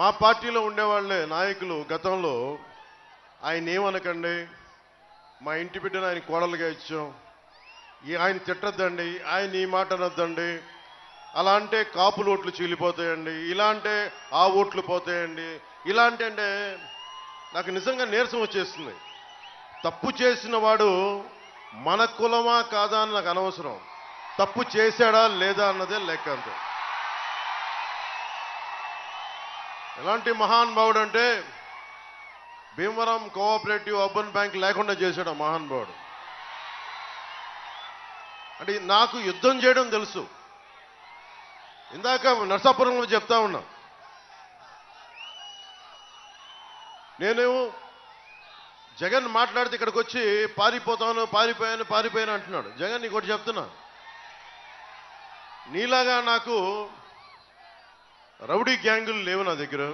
మా పార్టీలో ఉండేవాళ్ళే నాయకులు గతంలో. ఆయన ఏమనకండి? మా ఇంటి బిడ్డను ఆయన కోడలుగా ఇచ్చాం. ఈ ఆయన తిట్టద్దండి ఆయన ఈ మాట అనొద్దండి. అలా అంటే కాపులు ఓట్లు చీలిపోతాయండి ఇలా అంటే ఆ ఓట్లు పోతాయండి ఇలా అంటే అంటే నాకు నిజంగా నీరసం వచ్చేస్తుంది. తప్పు చేసిన వాడు మన కులమా కాదా అని నాకు అనవసరం. తప్పు చేశాడా లేదా అన్నదే లెక్క అంతే. ఎలాంటి మహానుభావుడు అంటే భీమవరం కోఆపరేటివ్ అర్బన్ బ్యాంక్ లేకుండా చేశాడు ఆ మహానుభావుడు అంటే నాకు యుద్ధం చేయడం తెలుసు. ఇందాక నర్సాపురంలో చెప్తా ఉన్నా. నేను జగన్ మాట్లాడితే ఇక్కడికి వచ్చి పారిపోతాను పారిపోయాను పారిపోయాను అంటున్నాడు. జగన్ నీకు ఒకటి చెప్తున్నా. నీలాగా నాకు రౌడీ గ్యాంగులు లేవు నా దగ్గర.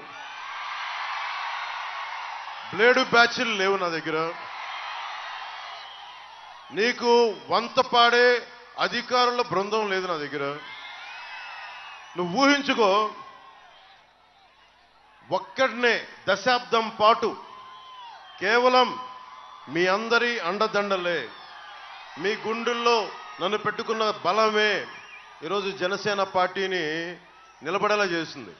బ్లేడు బ్యాచ్లు లేవు నా దగ్గర. నీకు వంత పాడే అధికారుల బృందం లేదు నా దగ్గర. నువ్వు ఊహించుకో ఒక్కడనే దశాబ్దం పాటు కేవలం మీ అందరి అండదండలే. మీ గుండెల్లో నన్ను పెట్టుకున్న బలమే. ఈరోజు జనసేన పార్టీని నిలబడేలా చేస్తుంది